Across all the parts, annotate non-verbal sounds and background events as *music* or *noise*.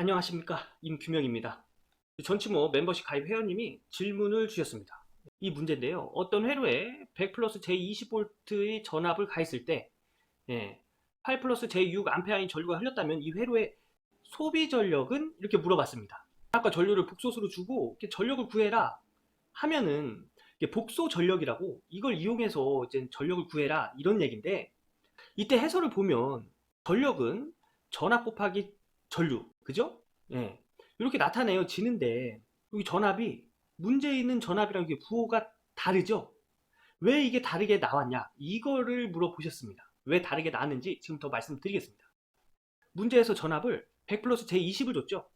안녕하십니까 임규명입니다. 전치모 멤버십 가입 회원님이 질문을 주셨습니다. 이 문제인데요. 어떤 회로에 100 플러스 제20V의 전압을 가했을 때 예, 8 플러스 제6 암페어인 전류가 흘렸다면 이 회로의 소비 전력은 이렇게 물어봤습니다. 아까 전류를 복소수로 주고 전력을 구해라 하면은 복소 전력이라고 이걸 이용해서 이제 전력을 구해라 이런 얘기인데 이때 해설을 보면 전력은 전압 곱하기 전류 그죠? 예. 이렇게 나타내어지는데 여기 전압이 문제 있는 전압이랑 이게 부호가 다르죠? 왜 이게 다르게 나왔냐? 이거를 물어보셨습니다. 왜 다르게 나왔는지 지금 더 말씀드리겠습니다. 문제에서 전압을 100 플러스 제20을 줬죠?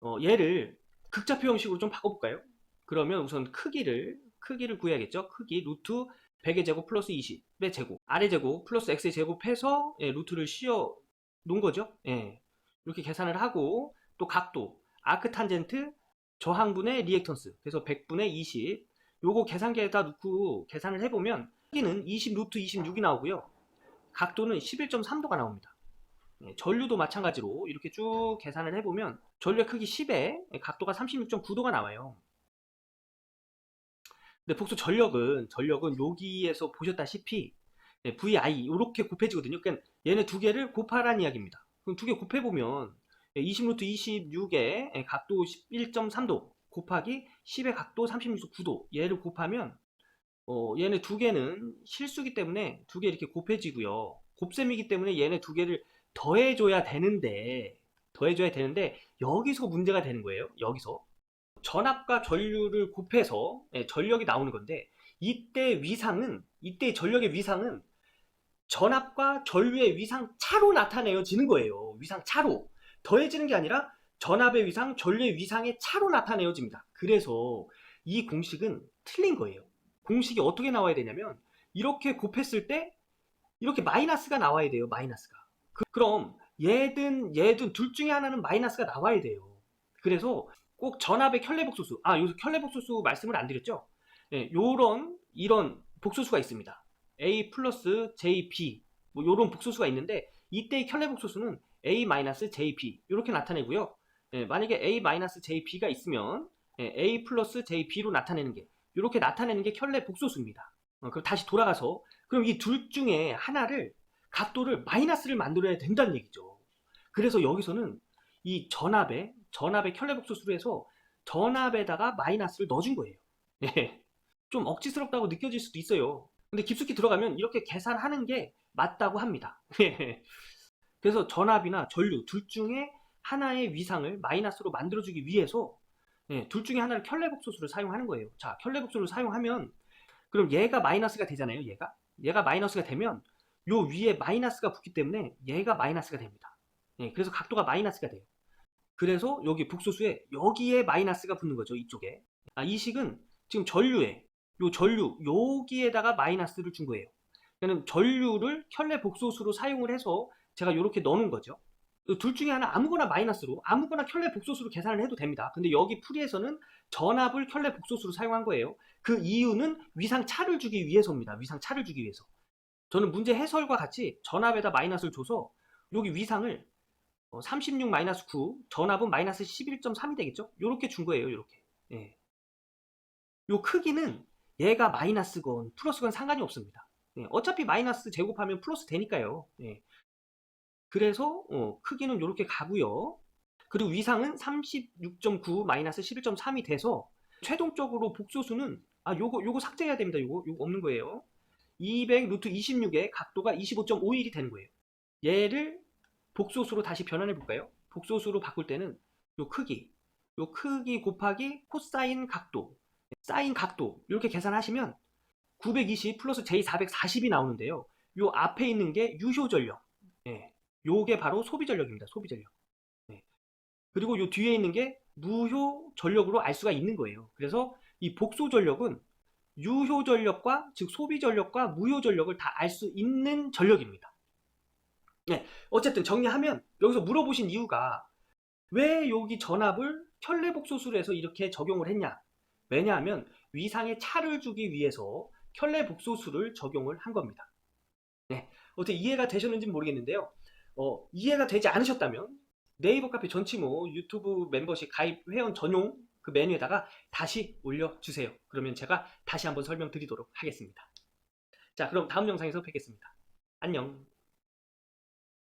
어, 얘를 극좌표 형식으로 좀 바꿔볼까요? 그러면 우선 크기를 크기를 구해야겠죠? 크기 루트 100의 제곱 플러스 20의 제곱 아래 제곱 플러스 x의 제곱해서 예, 루트를 씌워 놓은 거죠? 예. 이렇게 계산을 하고 또 각도 아크 탄젠트 저항분의 리액턴스 그래서 100분의 20 요거 계산기에다 넣고 계산을 해보면 크기는 20 루트 26이 나오고요. 각도는 11.3도가 나옵니다. 예, 전류도 마찬가지로 이렇게 쭉 계산을 해보면 전류의 크기 10에 각도가 36.9도가 나와요. 근데 복수 전력은 전력은 여기에서 보셨다시피 예, VI 이렇게 곱해지거든요. 그러니까 얘네 두 개를 곱하라는 이야기입니다 그럼 두 개 곱해보면 20루트 26의 각도 11.3도 곱하기 10의 각도 36.9도 얘를 곱하면 어, 얘네 두 개는 실수기 때문에 두 개 이렇게 곱해지고요. 곱셈이기 때문에 얘네 두 개를 더해줘야 되는데 더해줘야 되는데 여기서 문제가 되는 거예요. 여기서 전압과 전류를 곱해서 예, 전력이 나오는 건데 이때 위상은 이때 전력의 위상은 전압과 전류의 위상 차로 나타내어지는 거예요. 위상 차로. 더해지는 게 아니라 전압의 위상, 전류의 위상의 차로 나타내어집니다. 그래서 이 공식은 틀린 거예요. 공식이 어떻게 나와야 되냐면 이렇게 곱했을 때 이렇게 마이너스가 나와야 돼요. 마이너스가. 그, 럼 얘든 얘든 둘 중에 하나는 마이너스가 나와야 돼요. 그래서 꼭 전압의 켤레 복소수. 아, 여기서 켤레 복소수 말씀을 안 드렸죠? 예, 요런 이런 복소수가 있습니다. A 플러스 jb 뭐 요런 복소수가 있는데 이때의 켤레 복소수는 a 마이너스 jb 이렇게 나타내고요. 예, 만약에 a 마이너스 jb가 있으면 예, a 플러스 jb로 나타내는 게 이렇게 나타내는 게 켤레 복소수입니다. 어, 그럼 다시 돌아가서 그럼 이 둘 중에 하나를 각도를 마이너스를 만들어야 된다는 얘기죠. 그래서 여기서는 이 전압에 전압의 켤레 복소수로 해서 전압에다가 마이너스를 넣어준 거예요. 예. 좀 억지스럽다고 느껴질 수도 있어요. 근데 깊숙이 들어가면 이렇게 계산하는 게 맞다고 합니다. *laughs* 그래서 전압이나 전류 둘 중에 하나의 위상을 마이너스로 만들어주기 위해서 예, 둘 중에 하나를 켤레복소수를 사용하는 거예요. 자, 켤레복소를 사용하면 그럼 얘가 마이너스가 되잖아요. 얘가 얘가 마이너스가 되면 요 위에 마이너스가 붙기 때문에 얘가 마이너스가 됩니다. 예, 그래서 각도가 마이너스가 돼요. 그래서 여기 복소수에 여기에 마이너스가 붙는 거죠. 이쪽에. 아, 이 식은 지금 전류에 요 전류 여기에다가 마이너스를 준 거예요. 그러니까 전류를 켤레 복소수로 사용을 해서 제가 이렇게 넣는 거죠. 둘 중에 하나 아무거나 마이너스로 아무거나 켤레 복소수로 계산을 해도 됩니다. 근데 여기 풀이에서는 전압을 켤레 복소수로 사용한 거예요. 그 이유는 위상 차를 주기 위해서입니다. 위상 차를 주기 위해서. 저는 문제 해설과 같이 전압에다 마이너스를 줘서 여기 위상을 36 마이너스 9 전압은 마이너스 11.3이 되겠죠? 이렇게 준 거예요. 이렇게. 예. 요 크기는 얘가 마이너스건 플러스건 상관이 없습니다. 예, 어차피 마이너스 제곱하면 플러스 되니까요. 예. 그래서 어, 크기는 이렇게 가고요. 그리고 위상은 36.9 마이너스 11.3이 돼서 최종적으로 복소수는 아 요거 요거 삭제해야 됩니다. 요거 요거 없는 거예요. 200 루트 26의 각도가 25.51이 되는 거예요. 얘를 복소수로 다시 변환해 볼까요? 복소수로 바꿀 때는 요 크기 요 크기 곱하기 코사인 각도 사인 각도 이렇게 계산하시면 920 플러스 J440이 나오는데요. 요 앞에 있는 게 유효 전력. 예. 요게 바로 소비 전력입니다. 소비 전력. 예. 그리고 요 뒤에 있는 게 무효 전력으로 알 수가 있는 거예요. 그래서 이 복소 전력은 유효 전력과 즉 소비 전력과 무효 전력을 다 알 수 있는 전력입니다. 네, 어쨌든 정리하면 여기서 물어보신 이유가 왜 여기 전압을 해서 이렇게 적용을 했냐? 왜냐하면 위상에 차를 주기 위해서 켤레 복소수를 적용을 한 겁니다. 네, 어떻게 이해가 되셨는지 모르겠는데요. 어, 이해가 되지 않으셨다면 네이버 카페 전치모 유튜브 멤버십 가입 회원 전용 그 메뉴에다가 다시 올려주세요. 그러면 제가 다시 한번 설명드리도록 하겠습니다. 자, 그럼 다음 영상에서 뵙겠습니다. 안녕.